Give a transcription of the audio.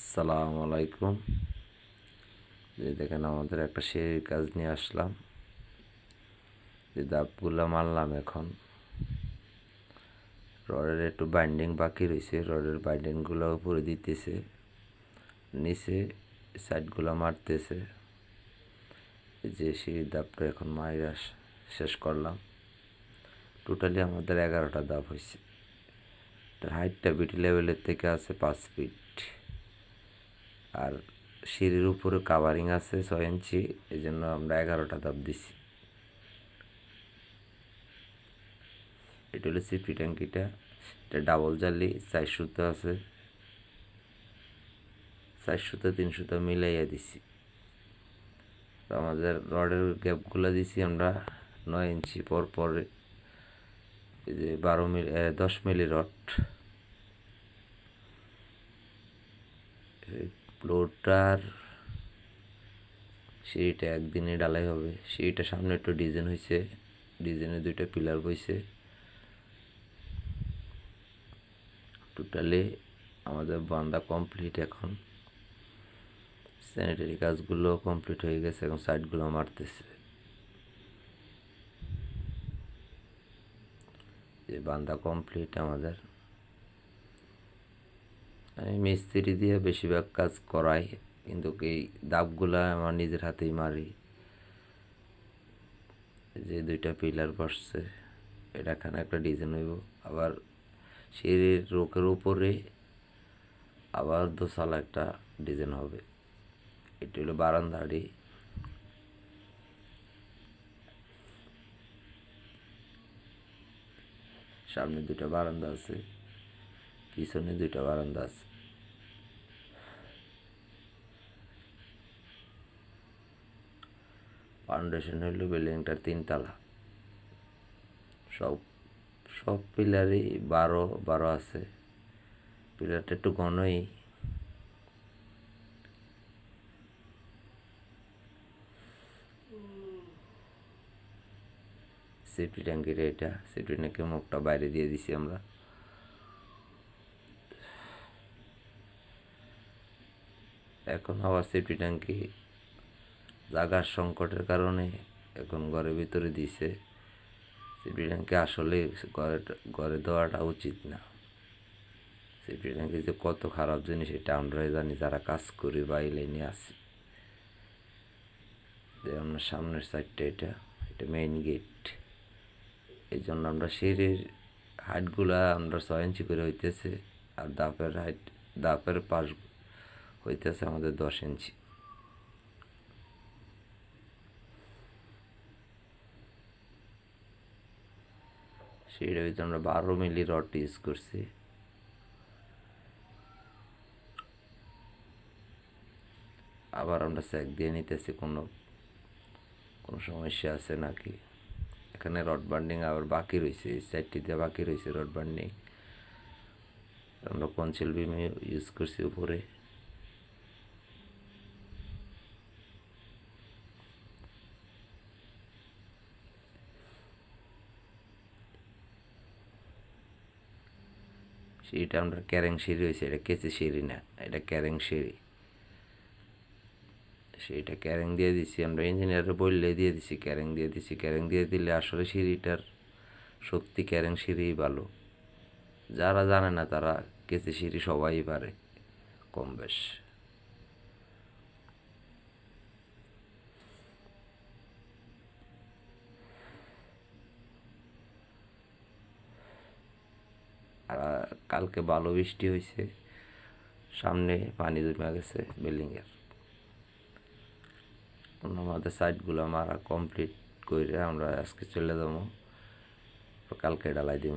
আসসালামু আলাইকুম। যে দেখেন আমাদের একটা সিঁড়ির কাজ নিয়ে আসলাম। যে দাপগুলো মারলাম এখন। রডের একটু বাইন্ডিং বাকি রয়েছে রডের বাইন্ডিংগুলো উপরে দিতেছে। নিচে সাইডগুলো মারতেছে। যে সিঁড়ির দাপটা এখন মাইরা শেষ করলাম। টোটালি আমাদের এগারোটা দাপ হয়েছে হাইটটা বিটি লেভেলের থেকে আছে পাঁচ ফিট আর সিঁড়ির উপরে কাভারিং আছে ছয় ইঞ্চি এই জন্য আমরা এগারোটা দাপ দিছি। এটা হলো সিপি ট্যাঙ্কিটা, এটা ডাবল জালি, চার সুতো আছে। চার সুতো, তিন সুতো মিলাইয়া দিছি। আমাদের রডের গ্যাপগুলো দিছি আমরা নয় ইঞ্চি পর পর, এই যে বারো মিলি দশ মিলি রড। ফ্লোরটার সিঁড়িটা একদিনে ডালাই হবে। সিঁড়িটা সামনে একটু ডিজাইন হয়েছে ডিজাইনে দুইটা পিলার বইছে। টোটালি আমাদের বান্দা কমপ্লিট এখন। স্যানিটারি কাজগুলো কমপ্লিট হয়ে গেছে এখন সাইডগুলো মারতেছে। বান্দা কমপ্লিট আমাদের। আমি মিস্ত্রি দিয়ে বেশিরভাগ কাজ করাই, কিন্তু এই দাবগুলা আমার নিজের হাতেই মারি। যে দুইটা পিলার বসছে এটা এখানে একটা ডিজাইন হইব। আবার সিঁড়ির রোকের উপরে আবার দোসালা একটা ডিজাইন হবে। এটি হলো বারান্দাড়ি। সামনে দুটা বারান্দা আছে, পিছনে দুইটা বারান্দা আছে। ফাউন্ডেশন হইল বিল্ডিংটার তিনতলা। সব সব পিলারই বারো বারো আছে। পিলারটা একটু ঘনই। সেফটি ট্যাঙ্কির এটা সেফটি ট্যাঙ্কির মুখটা বাইরে দিয়ে দিছি আমরা। এখন আবার সেফটি ট্যাঙ্কি জাগার সংকটের কারণে এখন ঘরের ভিতরে দিছে। ট্যাঙ্কি আসলে ঘরে ঘরে দেওয়াটা উচিত না। ট্যাঙ্কি যে কত খারাপ জিনিস, এটা আমরা জানি, যারা কাজ করি বা এই লাইনে আসি যে আমরা সামনের সাইডটা এটা এটা মেইন গেট এই জন্য আমরা সিঁড়ির হাইটগুলা আমরা ছয় ইঞ্চি করে হইতেছে, আর দাপের হাইট, দাপের পাশ হইতেছে আমাদের দশ ইঞ্চি। সেইটা ভিতরে আমরা বারো মিলি রড ইউজ করছি। আবার আমরা স্যাক দিয়ে নিতেছি, কোনো কোনো সমস্যা আছে নাকি? এখানে রড বান্ডিং আবার বাকি রয়েছে এই সাইডটিতে বাকি রয়েছে রড বান্ডিং। আমরা কনসিল বিম ইউজ করছি উপরে। সিঁড়িটা আমরা ক্যারেং সিঁড়ি হয়েছে, এটা কেচে সিঁড়ি না, এটা ক্যারেং সিঁড়ি। সেইটা ক্যারেং দিয়ে দিছি, আমরা ইঞ্জিনিয়ারে বললে দিয়ে দিছি, ক্যারেং দিয়ে দিছি, ক্যারেং দিয়ে দিলে আসলে সিঁড়িটার সত্যি ক্যারেং সিঁড়িই ভালো। যারা জানে না তারা কেচে সিঁড়ি সবাই পারে, কম বেশ আর কালকে ভালো বৃষ্টি হয়েছে সামনে পানি জমে গেছে বিল্ডিংয়ের। আমাদের সাইডগুলো মারা কমপ্লিট করে আমরা আজকে চলে যাব। কালকে ডালাই দিব